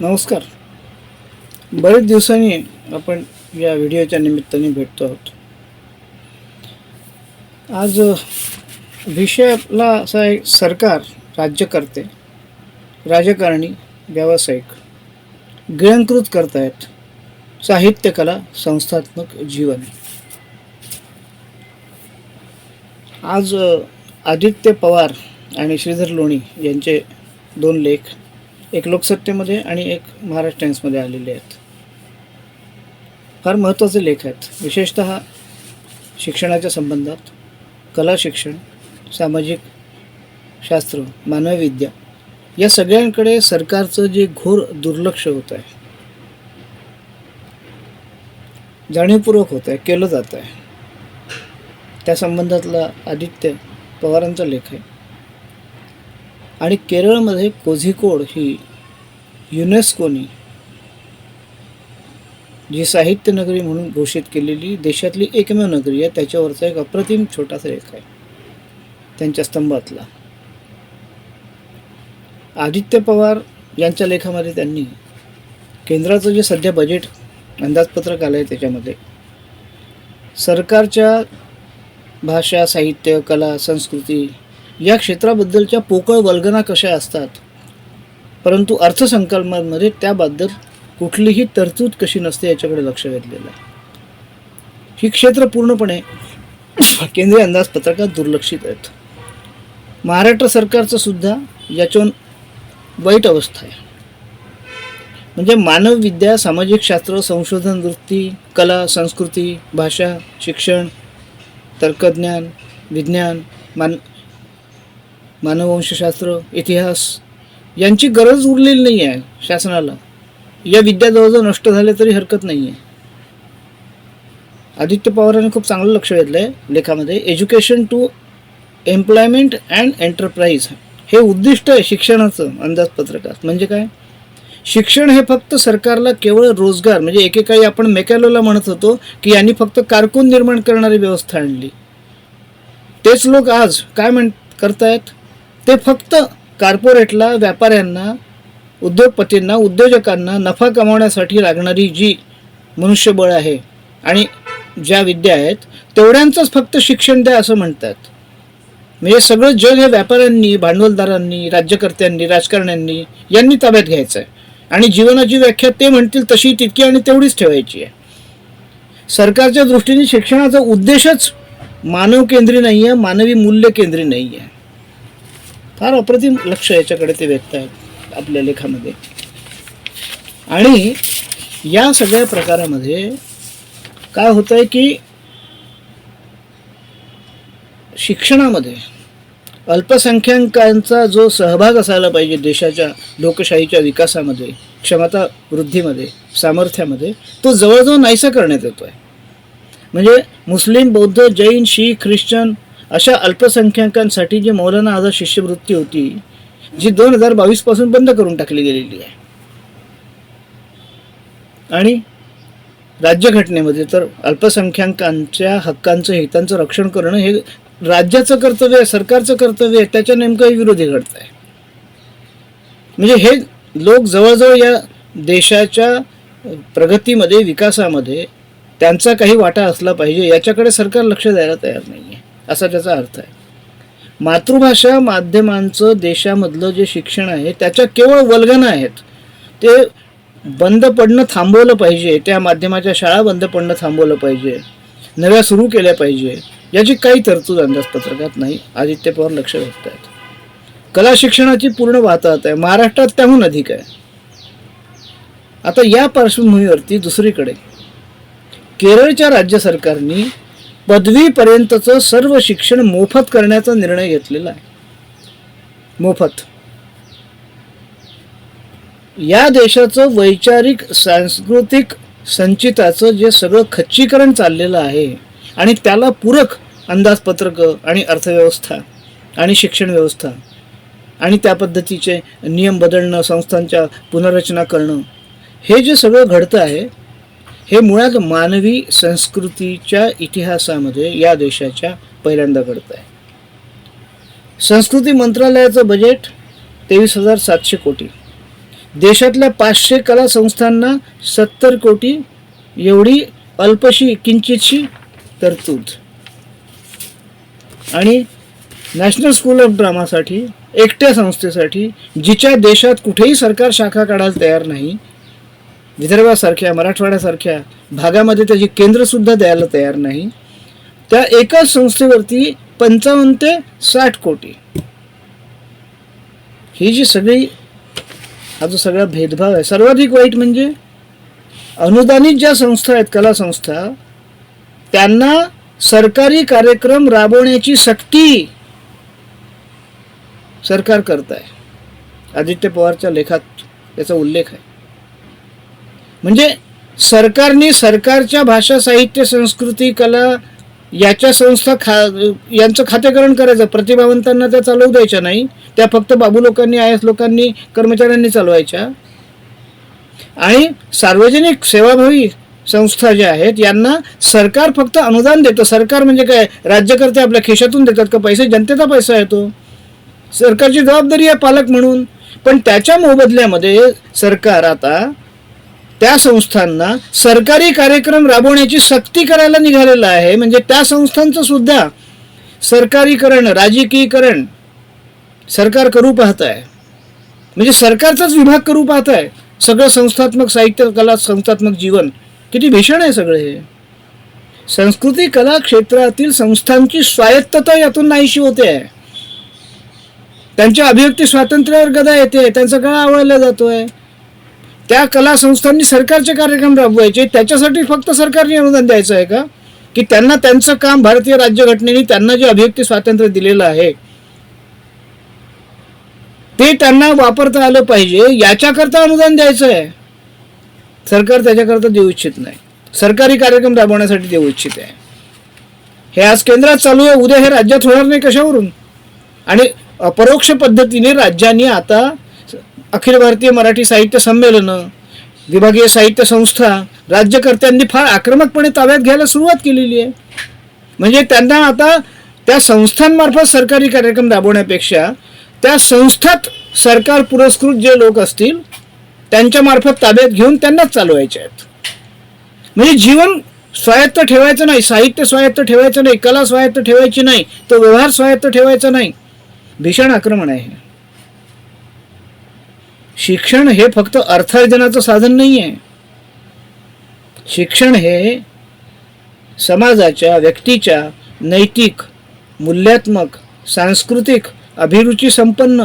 नमस्कार. बरेच दिवसांनी आपण या व्हिडिओच्या निमित्ताने भेटतो आहोत. आज विषय आपला असा आहे सरकार राज्यकर्ते राजकारणी व्यावसायिक गिळंकृत करतायत साहित्यकला संस्थात्मक जीवन. आज आदित्य पवार आणि श्रीधर लोणी यांचे दोन लेख एक लोकसत्तेमध्ये आणि एक महाराष्ट्र टाइम्समध्ये आलेले आहेत. फार महत्त्वाचे लेख आहेत. विशेषत शिक्षणाच्या संबंधात कला शिक्षण सामाजिक शास्त्र मानवी विद्या या सगळ्यांकडे सरकारचं जे घोर दुर्लक्ष होत आहे जाणीवपूर्वक होत आहे केलं जात आहे. त्या संबंधातला आदित्य पवारांचा लेख आहे. आणि केरळमध्ये कोझिकोड ही युनेस्कोनी जी साहित्य नगरी म्हणून घोषित केलेली देशातली एकमेव नगरी आहे त्याच्यावरचा एक अप्रतिम छोटासा लेख आहे त्यांच्या स्तंभातला. आदित्य पवार यांच्या लेखामध्ये त्यांनी केंद्राचं जे सध्या बजेट अंदाजपत्रक आलं आहे त्याच्यामध्ये सरकारच्या भाषा साहित्य कला संस्कृती या क्षेत्राबद्दलच्या पोकळ वल्गना कशा असतात? परंतु अर्थसंकल्पांमध्ये त्याबद्दल कुठलीही तरतूद कशी नसते याच्याकडे लक्ष वेधलेलं आहे. ही क्षेत्र पूर्णपणे केंद्रीय अंदाजपत्रकात दुर्लक्षित आहेत. महाराष्ट्र सरकारचं सुद्धा याच्याहून वाईट अवस्था आहे. म्हणजे मानव विद्या सामाजिक शास्त्र संशोधन वृत्ती कला संस्कृती भाषा शिक्षण तर्कज्ञान विज्ञान मान मानववंशशास्त्र इतिहास यांची गरज उरलेली नाही आहे शासनाला. या विद्या जवळजवळ नष्ट झाल्या तरी हरकत नाही आहे. आदित्य पवारांनी खूप चांगलं लक्ष वेधलं आहे लेखामध्ये. Education to employment and enterprise हे उद्दिष्ट आहे शिक्षणाचं अंदाजपत्रकात. म्हणजे काय? शिक्षण हे फक्त सरकारला केवळ रोजगार म्हणजे एकेकाळी आपण मेकॅलोला म्हणत होतो की यांनी फक्त कारकून निर्माण करणारी व्यवस्था आणली. तेच लोक आज काय म्हण करतायत? ते फक्त कॉर्पोरेटला व्यापाऱ्यांना उद्योगपतींना उद्योजकांना नफा कमावण्यासाठी लागणारी जी मनुष्यबळ आहे आणि ज्या विद्या आहेत तेवढ्यांचंच फक्त शिक्षण द्या असं म्हणतात. म्हणजे सगळं जग हे व्यापाऱ्यांनी भांडवलदारांनी राज्यकर्त्यांनी राजकारण्यांनी यांनी ताब्यात घ्यायचं आहे आणि जीवनाची व्याख्या ते म्हणतील तशी तितकी आणि तेवढीच ठेवायची आहे. सरकारच्या दृष्टीने शिक्षणाचा उद्देशच मानव केंद्री नाही आहे मानवी मूल्य केंद्री नाही आहे फार अप्रतिम लक्ष याच्याकडे ते व्यक्त आहेत आपल्या लेखामध्ये. आणि या सगळ्या प्रकारामध्ये काय होतं आहे की शिक्षणामध्ये अल्पसंख्याकांचा जो सहभाग असायला पाहिजे देशाच्या लोकशाहीच्या विकासामध्ये क्षमता वृद्धीमध्ये सामर्थ्यामध्ये तो जवळजवळ नाहीसा करण्यात येतो आहे म्हणजे मुस्लिम बौद्ध जैन शीख ख्रिश्चन अशा अल्पसंख्याकांसाठी जी मौलाना आझाद शिष्यवृत्ती होती जी दोन हजार बावीसपासून बंद करून टाकली गेलेली आहे. आणि राज्यघटनेमध्ये तर अल्पसंख्याकांच्या हक्कांचं हितांचं रक्षण करणं हे राज्याचं कर्तव्य आहे सरकारचं कर्तव्य आहे त्याच्या नेमकं विरोधी घडत आहे. म्हणजे हे लोक जवळजवळ या देशाच्या प्रगतीमध्ये विकासामध्ये त्यांचा काही वाटा असला पाहिजे याच्याकडे सरकार लक्ष द्यायला तयार नाही आहे असा त्याचा अर्थ आहे. मातृभाषा माध्यमांचं देशामधलं जे शिक्षण आहे त्याच्या केवळ वल्गना आहेत. ते बंद पडणं थांबवलं पाहिजे त्या माध्यमाच्या शाळा बंद पडणं थांबवलं पाहिजे नव्या सुरू केल्या पाहिजे याची काही तरतूद अंदाजपत्रकात नाही आदित्य पवार लक्ष व्यक्त आहेत कला शिक्षणाची पूर्ण वाताहत आहे महाराष्ट्रात त्याहून अधिक आहे. आता या पार्श्वभूमीवरती दुसरीकडे केरळच्या राज्य सरकारनी पदवीपर्यंतचं सर्व शिक्षण मोफत करण्याचा निर्णय घेतलेला आहे. मोफत. या देशाचं वैचारिक सांस्कृतिक संचिताचं जे सगळं खच्चीकरण चाललेलं आहे आणि त्याला पूरक अंदाजपत्रकं आणि अर्थव्यवस्था आणि शिक्षण व्यवस्था आणि त्या पद्धतीचे नियम बदलणं संस्थांच्या पुनर्रचना करणं हे जे सगळं घडतं आहे हे मुळात मानवी संस्कृतीच्या इतिहासामध्ये या देशाच्या पहिल्यांदा घडत आहे. संस्कृती मंत्रालयाचं बजेट तेवीस हजार सातशे कोटी. देशातल्या पाचशे कला संस्थांना सत्तर कोटी. एवढी अल्पशी किंचितशी तरतूद. आणि नॅशनल स्कूल ऑफ ड्रामासाठी एकट्या संस्थेसाठी जिच्या देशात कुठेही सरकार शाखा काढायला तयार नाही विदर्भासारख्या मराठवाड्यासारख्या भागामध्ये त्याची केंद्रसुद्धा द्यायला तयार नाही. त्या एकाच संस्थेवरती पंचावन्न ते साठ कोटी. ही जी सगळी हा जो सगळा भेदभाव आहे सर्वाधिक वाईट म्हणजे अनुदानित ज्या संस्था आहेत कला संस्था त्यांना सरकारी कार्यक्रम राबवण्याची सक्ती सरकार करत आहे. आदित्य पवारच्या लेखात याचा उल्लेख आहे. म्हणजे सरकारने सरकारच्या भाषा साहित्य संस्कृती कला याच्या संस्था खा यांचं खातेकरण करायचं. प्रतिभावंतांना त्या चालवू द्यायच्या नाही. त्या फक्त बाबू लोकांनी आय एस लोकांनी कर्मचाऱ्यांनी चालवायच्या. आणि सार्वजनिक सेवाभावी संस्था ज्या आहेत यांना सरकार फक्त अनुदान देतं. सरकार म्हणजे काय? राज्यकर्ते आपल्या खिशातून देतात का पैसे? जनतेचा पैसा येतो. सरकारची जबाबदारी आहे पालक म्हणून. पण त्याच्या मोबदल्यामध्ये सरकार आता त्या संस्थांना सरकारी कार्यक्रम राबवण्याची सक्ती करायला निघालेला आहे. म्हणजे त्या संस्थांचं सुद्धा सरकारीकरण राजकीयकरण सरकार करू पाहत आहे म्हणजे सरकारचाच विभाग करू पाहत आहे सगळं संस्थात्मक साहित्य कला संस्थात्मक जीवन. किती भीषण आहे सगळं हे. संस्कृती कला क्षेत्रातील संस्थांची स्वायत्तता यातून नाहीशी होते. आहे त्यांच्या अभिव्यक्ती स्वातंत्र्यावर गदा येते. त्यांचा गळा आवळला जातोय. त्या कला संस्थांनी सरकारचे कार्यक्रम राबवायचे. त्याच्यासाठी फक्त सरकारने अनुदान द्यायचं आहे का? की त्यांना त्यांचं काम भारतीय राज्यघटनेने त्यांना जे अभिव्यक्ती स्वातंत्र्य दिलेलं आहे ते त्यांना वापरता आलं पाहिजे. याच्याकरता अनुदान द्यायचं आहे. सरकार त्याच्याकरता देऊ इच्छित नाही. सरकारी कार्यक्रम राबवण्यासाठी देऊ इच्छित आहे. हे आज केंद्रात चालू आहे. उद्या हे राज्यात होणार नाही कशावरून? आणि अपरोक्ष पद्धतीने राज्यांनी आता अखिल भारतीय मराठी साहित्य संमेलनं विभागीय साहित्य संस्था राज्यकर्त्यांनी फार आक्रमकपणे ताब्यात घ्यायला सुरुवात केलेली आहे. म्हणजे त्यांना आता त्या संस्थांमार्फत सरकारी कार्यक्रम राबवण्यापेक्षा त्या संस्थात सरकार पुरस्कृत जे लोक असतील त्यांच्यामार्फत ताब्यात घेऊन त्यांनाच चालवायचे आहेत. म्हणजे जीवन स्वायत्त ठेवायचं नाही साहित्य स्वायत्त ठेवायचं नाही कला स्वायत्त ठेवायची नाही तो व्यवहार स्वायत्त ठेवायचा नाही. भीषण आक्रमण आहे शिक्षण हे फक्त अर्थार्जनाचं साधन नाही आहे शिक्षण हे समाजाच्या व्यक्तीच्या नैतिक मूल्यात्मक सांस्कृतिक अभिरुची संपन्न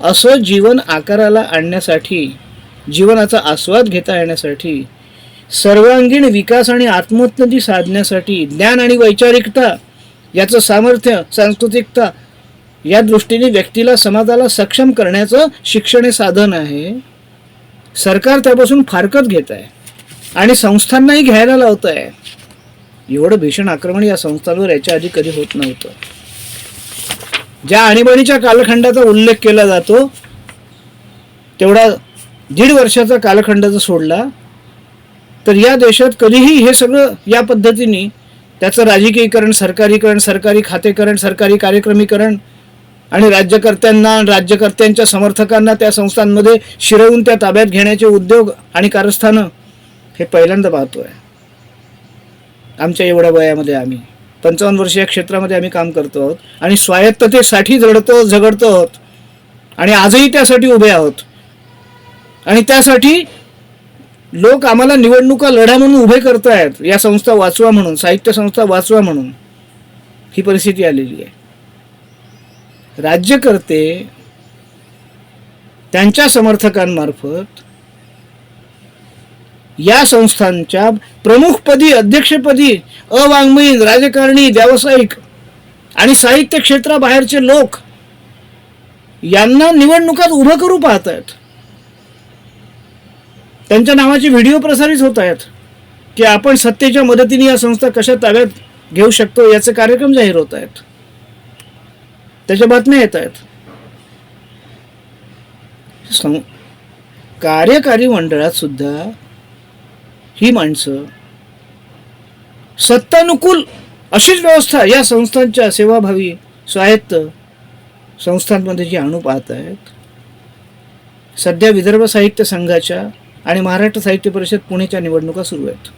असं जीवन आकाराला आणण्यासाठी जीवनाचा आस्वाद घेता येण्यासाठी सर्वांगीण विकास आणि आत्मोन्नती साधण्यासाठी ज्ञान आणि वैचारिकता याचं सामर्थ्य सांस्कृतिकता या दृष्टीने व्यक्तीला समाजाला सक्षम करण्याचं शिक्षण हे साधन आहे. सरकार त्यापासून फारकत घेत आहे आणि संस्थांनाही घ्यायला लावत आहे एवढं भीषण आक्रमण या संस्थांवर याच्या आधी कधी होत नव्हतं. ज्या आणीबाणीच्या कालखंडाचा उल्लेख केला जातो तेवढा दीड वर्षाचा कालखंड जर सोडला तर या देशात कधीही हे सगळं या पद्धतीने त्याचं राजकीयकरण सरकारीकरण सरकारी खातेकरण सरकारी कार्यक्रमीकरण आणि राज्यकर्त्यांना राज्यकर्त्यांच्या समर्थकांना त्या संस्थांमध्ये शिरवून त्या ताब्यात घेण्याचे उद्योग आणि कारस्थानं हे पहिल्यांदा पाहतोय. आमच्या एवढ्या वयामध्ये आम्ही पंचावन्न वर्ष या क्षेत्रामध्ये आम्ही काम करतो आहोत आणि स्वायत्ततेसाठी झडतो झगडतो आहोत. आणि आजही त्यासाठी उभे आहोत. आणि त्यासाठी लोक आम्हाला निवडणुका लढा म्हणून उभे करतायत. या संस्था वाचवा म्हणून साहित्य संस्था वाचवा म्हणून ही परिस्थिती आलेली आहे. राज्यकर्ते त्यांच्या समर्थकांमार्फत या संस्थांच्या प्रमुखपदी अध्यक्षपदी अवाङ्मयीन राजकारणी व्यावसायिक आणि साहित्य क्षेत्राबाहेरचे लोक यांना निवडणुकात उभं करू पाहत आहेत त्यांच्या नावाचे व्हिडिओ प्रसारित होत आहेत की आपण सत्तेच्या मदतीने या संस्था कशा ताब्यात घेऊ शकतो याचे कार्यक्रम जाहीर होत आहेत त्याच्या बातम्या येत आहेत सं- कार्यकारी मंडळात सुद्धा ही माणसं सत्तानुकूल अशीच व्यवस्था या संस्थांच्या सेवाभावी स्वायत्त संस्थांमध्ये जी आणू पाहत आहेत सध्या विदर्भ साहित्य संघाच्या आणि महाराष्ट्र साहित्य परिषद पुणेच्या निवडणुका सुरू आहेत.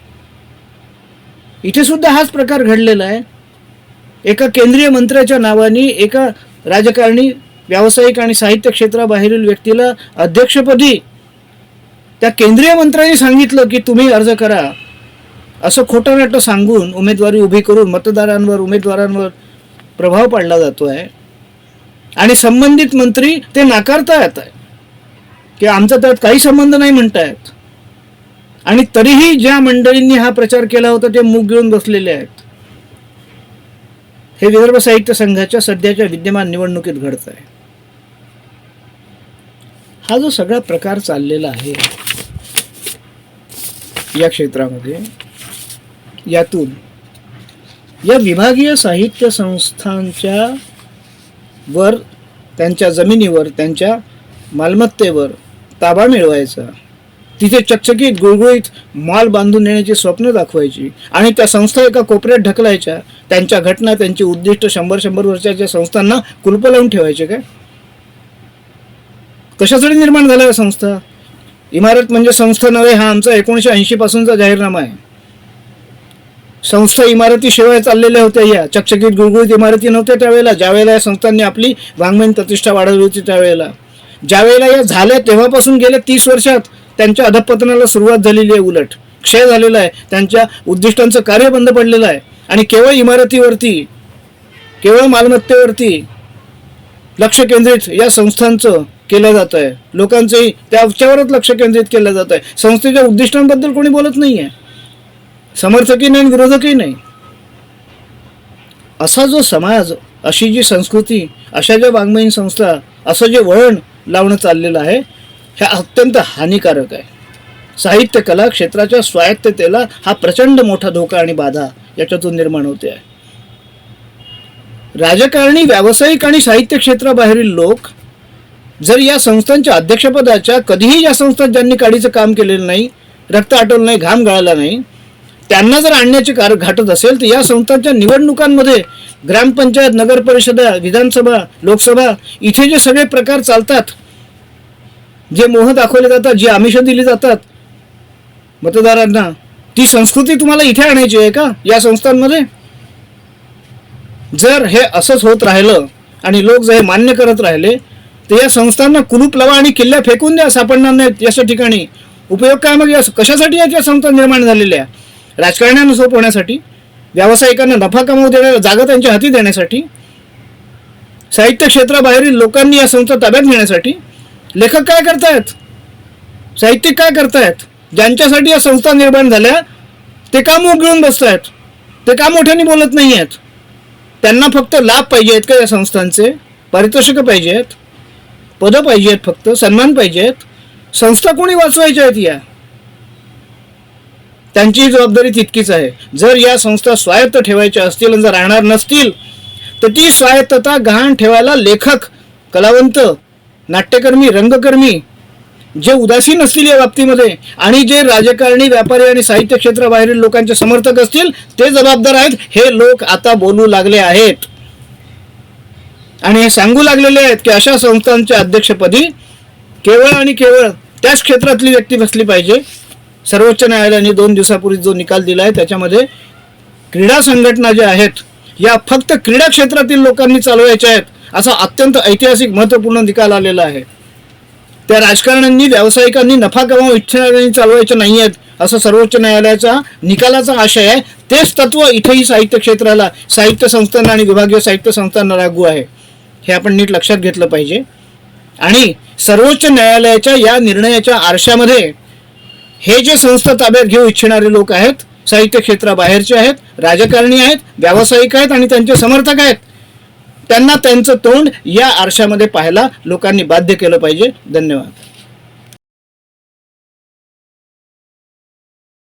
इथे सुद्धा हाच प्रकार घडलेला आहे. एका केंद्रीय मंत्र्याच्या नावाने एका राजकारणी व्यावसायिक आणि साहित्य क्षेत्राबाहेरील व्यक्तीला अध्यक्षपदी त्या केंद्रीय मंत्र्यांनी सांगितलं की तुम्ही अर्ज करा असं खोटं नाटं सांगून उमेदवारी उभी करून मतदारांवर उमेदवारांवर प्रभाव पाडला जातो आहे आणि संबंधित मंत्री ते नाकारतायत आहे की आमचा त्यात काही संबंध नाही म्हणतायत. आणि तरीही ज्या मंडळींनी हा प्रचार केला होता ते मूग घेऊन बसलेले आहेत. हे विदर्भ साहित्य संघाच्या सध्याच्या विद्यमान निवडणुकीत घडत आहे हा जो सगळा प्रकार चाललेला आहे या क्षेत्रामध्ये यातून या विभागीय साहित्य संस्थांच्या वर त्यांच्या जमिनीवर त्यांच्या मालमत्तेवर ताबा मिळवायचा तिथे चकचकीत गुळगुळीत माल बांधून नेण्याची स्वप्न दाखवायची. आणि त्या संस्था एका कोपऱ्यात ढकलायच्या. त्यांच्या घटना त्यांची उद्दिष्ट शंभर शंभर वर्षाच्या संस्थांना कुलप लावून ठेवायचे काय? कशासाठी निर्माण झाल्या या संस्था? इमारत म्हणजे संस्था नव्हे हा आमचा एकोणीशे ऐंशी पासूनचा जाहीरनामा आहे. संस्था इमारतीशिवाय चाललेल्या होत्या या. चकचकीत गुळगुळीत इमारती नव्हत्या त्यावेळेला. ज्यावेळेला या संस्थांनी आपली वाङ्मयीन प्रतिष्ठा वाढवली होती त्यावेळेला. ज्यावेळेला या झाल्या तेव्हापासून गेल्या तीस वर्षात त्यांच्या अधपतनाला सुरुवात झालेली आहे उलट. क्षय झालेला आहे. त्यांच्या उद्दिष्टांचं कार्य बंद पडलेलं आहे. आणि केवळ इमारतीवरती केवळ मालमत्तेवरती लक्ष केंद्रित या संस्थांचं केलं जात आहे. लोकांचंही त्याच्यावरच लक्ष केंद्रित केलं जात आहे. संस्थेच्या उद्दिष्टांबद्दल कोणी बोलत नाही आहे. समर्थकही नाही आणि विरोधकही नाही. असा जो समाज अशी जी संस्कृती अशा ज्या वाङ्मयीन संस्था असं जे वळण लावणं चाललेलं आहे हे अत्यंत हानिकारक आहे. साहित्य कला क्षेत्राच्या स्वायत्ततेला हा प्रचंड मोठा धोका आणि बाधा याच्यातून निर्माण होते आहे. राजकारणी व्यावसायिक आणि साहित्य क्षेत्राबाहेरील लोक जर या संस्थांच्या अध्यक्षपदाच्या कधीही या संस्थात ज्यांनी काडीचं काम केलेलं नाही रक्त आटवलं नाही घाम गळाला नाही त्यांना जर आणण्याचे कार घाटत असेल तर या संस्थांच्या निवडणुकांमध्ये ग्रामपंचायत नगरपरिषदा विधानसभा लोकसभा इथे जे सगळे प्रकार चालतात जे मोह दाखवले जातात जी आमिषं दिली जातात मतदारांना ती संस्कृती तुम्हाला इथे आणायची आहे का? या संस्थांमध्ये? जर हे असंच होत राहिलं आणि लोक जर हे मान्य करत राहिले तर या संस्थांना कुलूप लावा आणि किल्ल्या फेकून द्या सापडणार नाहीत याच्या ठिकाणी. उपयोग काय मग या कशासाठी याच्या संस्था निर्माण झालेल्या? राजकारण्यांना सोप होण्यासाठी व्यावसायिकांना नफा कमवू देण्या जागा त्यांच्या हाती देण्यासाठी? साहित्य क्षेत्राबाहेरील लोकांनी या संस्था ताब्यात घेण्यासाठी? लेखक काय करतायत? साहित्यिक काय करतायत? ज्यांच्यासाठी या संस्था निर्माण झाल्या ते का मूग घेऊन बसतायत. ते का मोठ्याने बोलत नाही आहेत त्यांना फक्त लाभ पाहिजे आहेत का या संस्थांचे? पारितोषिकं पाहिजे आहेत पदं पाहिजे आहेत फक्त. सन्मान पाहिजे आहेत संस्था कोणी वाचवायच्या आहेत या? त्यांची जबाबदारी तितकीच आहे. जर या संस्था स्वायत्त ठेवायच्या असतील आणि जर राहणार नसतील तर ती स्वायत्तता गहाण ठेवायला लेखक कलावंत नाट्यकर्मी रंगकर्मी जे उदासीन असतील या बाबतीमध्ये आणि जे राजकारणी व्यापारी आणि साहित्य क्षेत्राबाहेरील लोकांचे समर्थक असतील ते जबाबदार आहेत. हे लोक आता बोलू लागले आहेत. आणि हे सांगू लागलेले आहेत की अशा संस्थांच्या अध्यक्षपदी केवळ आणि केवळ त्याच क्षेत्रातली व्यक्ती बसली पाहिजे. सर्वोच्च न्यायालयाने दोन दिवसापूर्वी जो निकाल दिला आहे त्याच्यामध्ये क्रीडा संघटना ज्या आहेत या फक्त क्रीडा क्षेत्रातील लोकांनी चालवायच्या आहेत. असा अत्यंत ऐतिहासिक महत्त्वपूर्ण निकाल आलेला आहे. त्या राजकारण्यांनी व्यावसायिकांनी नफा कमावू इच्छिणाऱ्यांनी चालवायचे नाही आहेत असं सर्वोच्च न्यायालयाचा निकालाचा आशय आहे. तेच तत्व इथेही साहित्य क्षेत्राला साहित्य संस्थांना आणि विभागीय साहित्य संस्थांना लागू आहे. हे आपण नीट लक्षात घेतलं पाहिजे. आणि सर्वोच्च न्यायालयाच्या या निर्णयाच्या आरशामध्ये हे जे संस्था ताब्यात घेऊ इच्छिणारे लोक आहेत साहित्य क्षेत्राबाहेरचे आहेत राजकारणी आहेत व्यावसायिक आहेत आणि त्यांचे समर्थक आहेत त्यांना त्यांचं तोंड या आरशामध्ये पाहायला लोकांनी बाध्य केलं पाहिजे. धन्यवाद.